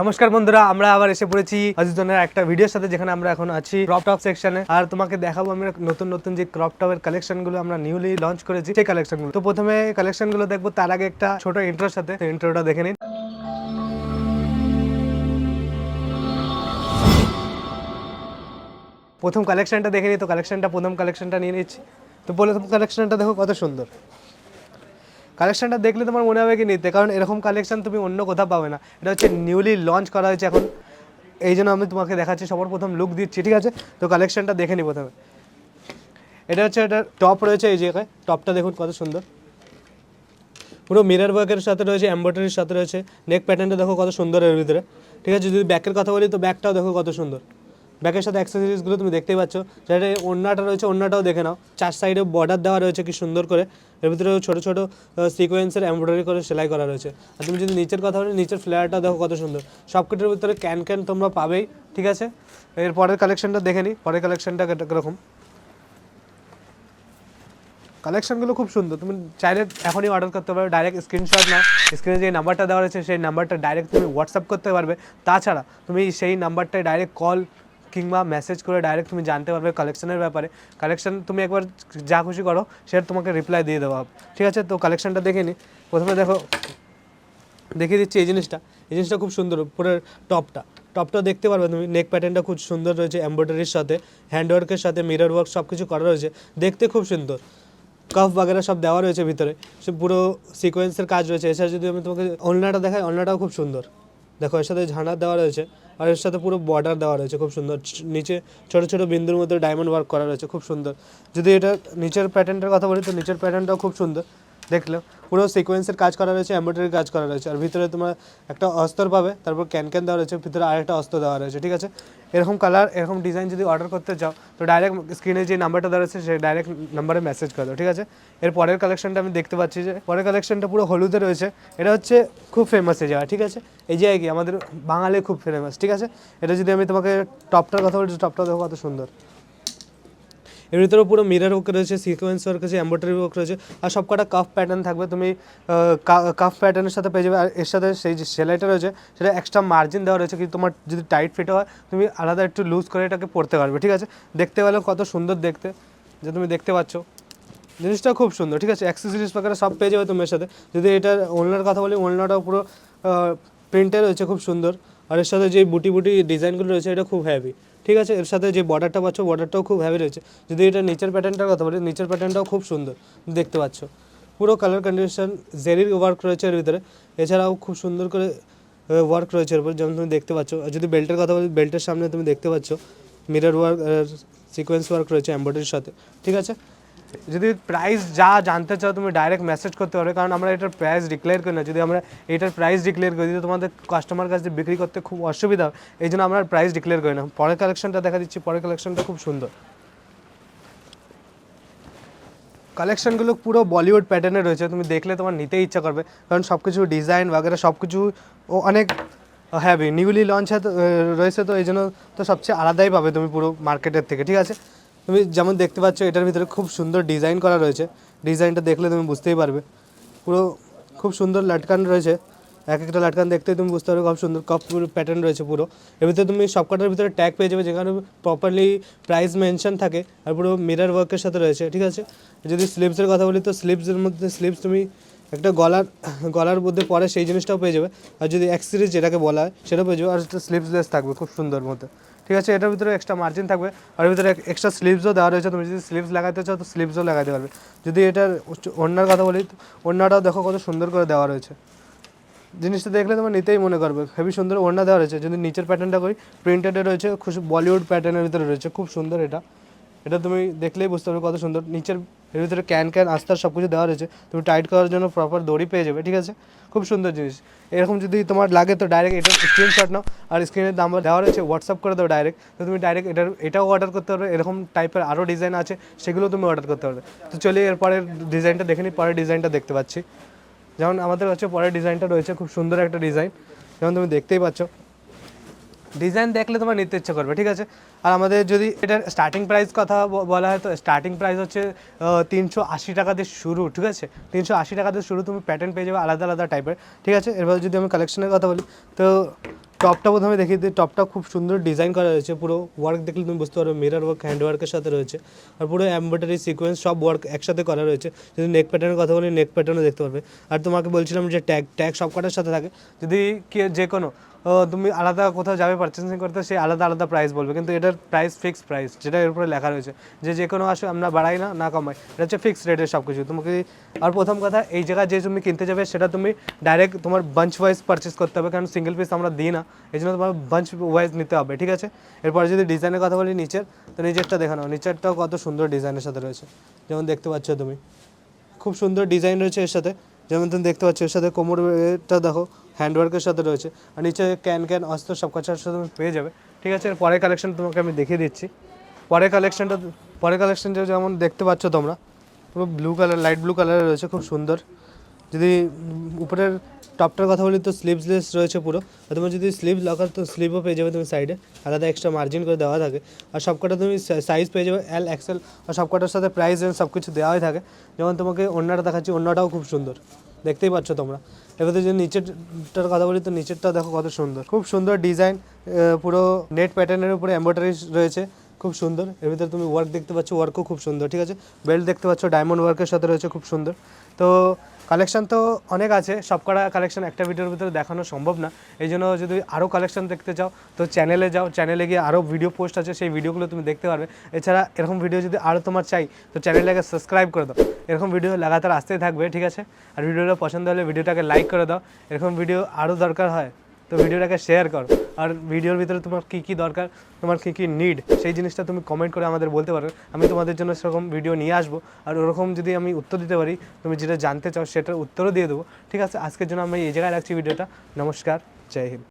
নমস্কার বন্ধুরা, আমরা আবার এসে পড়েছি অজিতনের একটা ভিডিওর সাথে, যেখানে আমরা এখন আছি ক্রপ টপ সেকশনে আর তোমাকে দেখাবো আমরা নতুন নতুন যে ক্রপ টপের কালেকশনগুলো আমরা নিউলি লঞ্চ করেছি, সেই কালেকশনগুলো। তো প্রথমে কালেকশনগুলো দেখব, তার আগে একটা ছোট ইন্ট্রোর সাথে ইন্ট্রোটা দেখে নিন। প্রথম কালেকশনটা দেখে নিই, তো কালেকশনটা প্রথম কালেকশনটা নিয়ে নিচ্ছি। তো প্রথম কালেকশনটা দেখো কত সুন্দর। কালেকশনটা দেখলে তোমার মনে হবে কি নিতে? কারণ এরকম কালেকশন তুমি অন্য কোথাও পাবে না। এটা হচ্ছে নিউলি লঞ্চ করা হয়েছে এখন। এই জন্য আমি তোমাকে দেখাচ্ছি, সবার প্রথম লুক দিচ্ছি, ঠিক আছে? তো কালেকশনটা দেখে নিই প্রথমে এটা হচ্ছে এটা টপ রয়েছে, এই জায়গায় টপটা দেখুন কত সুন্দর। পুরো মিরর ওয়ার্কের সাথে রয়েছে এম্ব্রয়ডারির সাথে রয়েছে। নেক প্যাটার্নটা দেখো কত সুন্দর এর ভিতরে। ঠিক আছে, যদি ব্যাকের কথা বলি, তো ব্যাকটাও দেখো কত সুন্দর। ব্যাকের সাথে অ্যাক্সেসরিজগুলো তুমি দেখতেই পাচ্ছ। যেটা ওড়নাটা রয়েছে, ওড়নাটাও দেখে নাও। চার সাইডে বর্ডার দেওয়া রয়েছে কি সুন্দর করে। এর ভিতরে ছোটো ছোটো সিকোয়েন্সের এমব্রয়ডারি করে সেলাই করা রয়েছে। আর তুমি যদি নিচের কথা বলি, নিচের ফ্লেয়ারটা দেখো কত সুন্দর। সবকিটার ভিতরে ক্যান ক্যান তোমরা পাবেই, ঠিক আছে? এর পরের কালেকশনটা দেখে নিই পরের কালেকশনটা কীরকম? কালেকশনগুলো খুব সুন্দর। তুমি চাইলে এখনই অর্ডার করতে পারবে ডাইরেক্ট স্ক্রিনশট নাও। স্ক্রিনে যে নাম্বারটা দেওয়া রয়েছে, সেই নাম্বারটা ডাইরেক্ট তুমি হোয়াটসঅ্যাপ করতে পারবে। তাছাড়া তুমি সেই নাম্বারটায় ডাইরেক্ট কল কিংবা মেসেজ করে ডাইরেক্ট তুমি জানতে পারবে কালেকশনের ব্যাপারে। কালেকশন তুমি একবার যা খুশি করো, সেটা তোমাকে রিপ্লাই দিয়ে দেওয়া হবে। ঠিক আছে? তো কালেকশনটা দেখে নিই প্রথমে দেখো, দেখিয়ে দিচ্ছি এই জিনিসটা। এই জিনিসটা খুব সুন্দর, পুরো টপটা টপটা দেখতে পারবে তুমি। নেক প্যাটার্নটা খুব সুন্দর রয়েছে এমব্রয়ডারির সাথে হ্যান্ডওয়ার্কের সাথে মিরর ওয়ার্ক সব কিছু করা রয়েছে। দেখতে খুব সুন্দর। কাফ বাগেরা সব দেওয়া রয়েছে ভিতরে। সে পুরো সিকোয়েন্সের কাজ রয়েছে। এছাড়া যদি আমি তোমাকে ওলনাটা দেখাই ওলনাটাও খুব সুন্দর। দেখো, এর সাথে ঝাঁড়া দেওয়া রয়েছে। আর এর সাথে পুরো বর্ডার দেওয়া রয়েছে, খুব সুন্দর। নিচে ছোট ছোট বিন্দুর মধ্যে ডায়মন্ড ওয়ার্ক করা রয়েছে, খুব সুন্দর। যদি এটা নিচের প্যাটার্নটার কথা বলি, তো নিচের প্যাটার্নটাও খুব সুন্দর। দেখলে পুরো সিকোয়েন্সের কাজ করা রয়েছে এমব্রয়ডারি কাজ করা রয়েছে, আর ভিতরে তোমার একটা অস্তর পাবে, তারপর ক্যান ক্যান দেওয়া রয়েছে, ভিতরে আরেকটা অস্ত্র দেওয়া রয়েছে, ঠিক আছে? এরকম কালার এরকম ডিজাইন যদি অর্ডার করতে চাও, তো ডাইরেক্ট স্ক্রিনে যে নাম্বারটা দেওয়া রয়েছে সেই ডাইরেক্ট নাম্বারে মেসেজ করে ঠিক আছে? এর পরের কালেকশনটা আমি দেখতে পাচ্ছি যে, পরের কালেকশনটা পুরো হলুদে রয়েছে, এটা হচ্ছে খুব ফেমাস এই জায়গা ঠিক আছে? এই জায়গায় কি, আমাদের বাঙালি খুব ফেমাস ঠিক আছে? এটা যদি আমি তোমাকে টপটার কথা বলছি টপটা দেখো কত সুন্দর। এর ভিতরে পুরো মিরার ওয়ার্ক রয়েছে সিকোয়েন্স ওয়ার্ক রয়েছে এম্ব্রয়ডারি ওয়ার্ক রয়েছে, আর সব কটা কাফ প্যাটার্ন থাকবে। তুমি কাফ প্যাটার্নের সাথে পেয়ে যাবে, আর এর সাথে সেই যে সেলাইটা রয়েছে, সেটা এক্সট্রা মার্জিন দেওয়া রয়েছে, কিন্তু তোমার যদি টাইট ফিট হয়, তুমি আলাদা একটু লুজ করে এটাকে পরতে পারবে, ঠিক আছে? দেখতে পেলে কত সুন্দর দেখতে, যে তুমি দেখতে পাচ্ছ। জিনিসটা খুব সুন্দর, ঠিক আছে? অ্যাক্সেসরিজ পাকারে সব পেয়ে যাবে তুমি এর সাথে। যদি এটার ওলনার কথা বলি, ওলনাটাও পুরো প্রিন্টে রয়েছে, খুব সুন্দর। আর এর সাথে যে বুটি বুটি ডিজাইনগুলো রয়েছে, এটা খুব হ্যাভি ঠিক আছে? এর সাথে যে বর্ডারটা পাচ্ছ বর্ডারটাও খুব হ্যাভি রয়েছে। যদি এটা নেচার প্যাটার্নটার কথা বলি নিচের প্যাটার্নটাও খুব সুন্দর, দেখতে পাচ্ছ। পুরো কালার কন্ডিশন জেরির ওয়ার্ক রয়েছে এর ভিতরে। এছাড়াও খুব সুন্দর করে ওয়ার্ক রয়েছে এর উপর, যেমন তুমি দেখতে পাচ্ছ। আর যদি বেল্টের কথা বলি বেল্টের সামনে তুমি দেখতে পাচ্ছ মিরর ওয়ার্ক সিকোয়েন্স ওয়ার্ক রয়েছে এম্ব্রয়ডারির সাথে, ঠিক আছে? যদি প্রাইস যা জানতে চাও, তুমি ডাইরেক্ট মেসেজ করতে পারবে কারণ আমরা এটার প্রাইস ডিক্লেয়ার করি না। যদি আমরা এটার প্রাইস ডিক্লেয়ার করি দিতে তোমাদের কাস্টমার কাছে বিক্রি করতে খুব অসুবিধা হয়, এই জন্য আমরা প্রাইস ডিক্লেয়ার করি না। পরের কালেকশনটা দেখা দিচ্ছি, পরের কালেকশনটা খুব সুন্দর। কালেকশনগুলো পুরো বলিউড প্যাটার্নে রয়েছে, তুমি দেখলে তোমার নিতেই ইচ্ছা করবে, কারণ সব কিছু ডিজাইন বাগেরা সব কিছু ও অনেক হ্যাভি নিউলি লঞ্চ রয়েছে তো, এই জন্য তো সবচেয়ে আলাদাই পাবে তুমি পুরো মার্কেটের থেকে, ঠিক আছে? তুমি যেমন দেখতে পাচ্ছ, এটার ভিতরে খুব সুন্দর ডিজাইন করা রয়েছে। ডিজাইনটা দেখলে তুমি বুঝতেই পারবে। পুরো খুব সুন্দর লাটকান রয়েছে। এক একটা লাটকান দেখতে তুমি বুঝতে পারবে খুব সুন্দর কপ প্যাটার্ন রয়েছে পুরো। এর ভিতরে তুমি সবকটার ভিতরে ট্যাগ পেয়ে যাবে যেখানে প্রপারলি প্রাইস মেনশন থাকে আর পুরো মিরর ওয়ার্কের সাথে রয়েছে, ঠিক আছে? যদি স্লিপসের কথা বলি তো স্লিপসের মধ্যে স্লিপস তুমি একটা গলার গলার মধ্যে পরে সেই জিনিসটাও পেয়ে যাবে। আর যদি এক সিরিজ যেটাকে বলা হয়, সেটাও পেয়ে যাবে। আর স্লিপসলেস থাকবে খুব সুন্দর মধ্যে। ঠিক আছে, এটার ভিতরে এক্সট্রা মার্জিন থাকবে। আর ভিতরে এক্সট্রা স্লিভসও দেওয়া রয়েছে, তুমি যদি স্লিভস লাগাতে চাও তো স্লিভসও লাগাতে পারবে। যদি এটার ওড়নার কথা বলি ওনাটাও দেখো কত সুন্দর করে দেওয়া রয়েছে। জিনিসটা দেখলে তোমার নিতেই মনে করবে। হেভি সুন্দর ওড়না দেওয়া রয়েছে। যদি নিচের প্যাটার্নটা করি প্রিন্টেডে রয়েছে খুব বলিউড প্যাটার্নের ভিতরে রয়েছে। খুব সুন্দর এটা। এটা তুমি দেখলেই বুঝতে পারবে কত সুন্দর। নিচের, এর ভিতরে ক্যান ক্যান আস্তার সব কিছু দেওয়া রয়েছে। তুমি টাইট করার জন্য প্রপার দড়ি পেয়ে যাবে, ঠিক আছে? খুব সুন্দর জিনিস। এরকম যদি তোমার লাগে তো ডাইরেক্ট এটার স্ক্রিনশট নাও, আর স্ক্রিনের দাম দেওয়া রয়েছে হোয়াটসঅ্যাপ করে দাও ডাইরেক্ট তো তুমি ডাইরেক্ট এটার, এটাও অর্ডার করতে পারবে। এরকম টাইপের আরও ডিজাইন আছে, সেগুলো তুমি অর্ডার করতে পারবে। তো চলে, এরপরের ডিজাইনটা দেখে নিই পরের ডিজাইনটা দেখতে পাচ্ছি। যেমন আমাদের হচ্ছে পরের ডিজাইনটা রয়েছে, খুব সুন্দর একটা ডিজাইন যেমন তুমি দেখতেই পাচ্ছ ডিজাইন দেখলে তোমার নিতে ইচ্ছে করবে, ঠিক আছে? আর আমাদের যদি এটার স্টার্টিং প্রাইস কথা বলা হয়, তো স্টার্টিং প্রাইস হচ্ছে তিনশো আশি টাকা দিয়ে শুরু, ঠিক আছে? তিনশো আশি টাকা দিয়ে শুরু, তুমি প্যাটার্ন পেয়ে যাবে আলাদা আলাদা টাইপের ঠিক আছে? এবার যদি আমি কালেকশনের কথা বলি, তো টপটা প্রথমে দেখিয়ে দিই টপটা খুব সুন্দর ডিজাইন করা রয়েছে পুরো ওয়ার্ক দেখলে তুমি বুঝতে পারবে মিরর ওয়ার্ক হ্যান্ড ওয়ার্কের সাথে রয়েছে, আর পুরো এমব্রয়ডারি সিকোয়েন্স সব ওয়ার্ক একসাথে করা রয়েছে, যদি নেক প্যাটার্নের কথা বলি নেক প্যাটার্নও দেখতে পারবে। আর তোমাকে বলছিলাম যে ট্যাগ ট্যাগ সব কটার সাথে থাকে, যদি কি যে কোনো তুমি আলাদা কোথাও যাবে পারচেসিং করতে, সে আলাদা আলাদা প্রাইস বলবে। কিন্তু এটার প্রাইস ফিক্স প্রাইস যেটা এর উপরে লেখা রয়েছে, যে যে কোনো আসে, আমরা বাড়াই না না কমাই। এটা হচ্ছে ফিক্সড রেটের সব কিছু তোমাকে, আর প্রথম কথা, এই জায়গায় যে তুমি কিনতে যাবে, সেটা তুমি ডাইরেক্ট তোমার বাঞ্চ ওয়াইজ পারচেস করতে হবে, কারণ সিঙ্গেল পিস আমরা দিই না। এই জন্য তোমার বাঞ্চ ওয়াইজ নিতে হবে, ঠিক আছে? এরপরে যদি ডিজাইনের কথা বলি, নিচের, তো নিচেরটা দেখে নাও নিচেরটাও কত সুন্দর ডিজাইনের সাথে রয়েছে। যেমন দেখতে পাচ্ছ তুমি। খুব সুন্দর ডিজাইন রয়েছে এর সাথে। যেমন তুমি দেখতে পাচ্ছ, এর সাথে কোমরটা দেখো হ্যান্ডওয়ার্কের সাথে রয়েছে। আর নিচে ক্যান ক্যান অস্ত্র সব কাছার সাথে তুমি পেয়ে যাবে। ঠিক আছে পরের কালেকশন তোমাকে আমি দেখিয়ে দিচ্ছি। পরের কালেকশনটা পরের কালেকশনটা যেমন দেখতে পাচ্ছ তোমরা, পুরো ব্লু কালার লাইট ব্লু কালারের রয়েছে, খুব সুন্দর। যদি উপরের টপটার কথা বলি তো স্লিভসলেস রয়েছে পুরো। আর তোমার যদি স্লিভ লাগার তো স্লিভও পেয়ে যাবে তুমি সাইডে আলাদা এক্সট্রা মার্জিন করে দেওয়া থাকে। আর সবকটা তুমি সাইজ পেয়ে যাবে এল এক্সেল আর সবকটার সাথে প্রাইস রেঞ্জ সব কিছু দেওয়াই থাকে। যেমন তোমাকে অন্যটা দেখাচ্ছি, অন্যটাও খুব সুন্দর। দেখতেই পাচ্ছ তোমরা। এবারে যদি নিচেরটার কথা বলি, তো নিচেরটা দেখো কত সুন্দর। খুব সুন্দর ডিজাইন পুরো নেট প্যাটার্নের উপরে এম্ব্রয়ডারি রয়েছে। খুব সুন্দর। এর ভিতরে তুমি ওয়ার্ক দেখতে পাচ্ছ ওয়ার্কও খুব সুন্দর, ঠিক আছে? বেল্ট দেখতে পাচ্ছ ডায়মন্ড ওয়ার্কের সাথে রয়েছে, খুব সুন্দর। তো কালেকশন তো অনেক আছে সব কটা কালেকশন একটা ভিডিওর ভিতরে দেখানো সম্ভব না। এই জন্য যদি আরও কালেকশন দেখতে চাও, তো চ্যানেলে যাও চ্যানেলে গিয়ে আরও ভিডিও পোস্ট আছে, সেই ভিডিওগুলো তুমি দেখতে পারবে। এছাড়া এরকম ভিডিও যদি আরও তোমার চাই, তো চ্যানেলটাকে সাবস্ক্রাইব করে দাও। এরকম ভিডিও লাগাতার আসতেই থাকবে, ঠিক আছে? আর ভিডিওটা পছন্দ হলে ভিডিওটাকে লাইক করে দাও। এরকম ভিডিও আরও দরকার হয়। তো ভিডিওটাকে শেয়ার করো। আর ভিডিওর ভিতরে তোমার কী কী দরকার, তোমার কী কী নিড সেই জিনিসটা তুমি কমেন্ট করে আমাদের বলতে পারো। আমি তোমাদের জন্য সেরকম ভিডিও নিয়ে আসব। আর ওরকম যদি আমি উত্তর দিতে পারি, তুমি যেটা জানতে চাও সেটার উত্তরও দিয়ে দেবো। ঠিক আছে? আজকের জন্য আমি এই জায়গায় রাখছি ভিডিওটা। নমস্কার, জয় হিন্দ।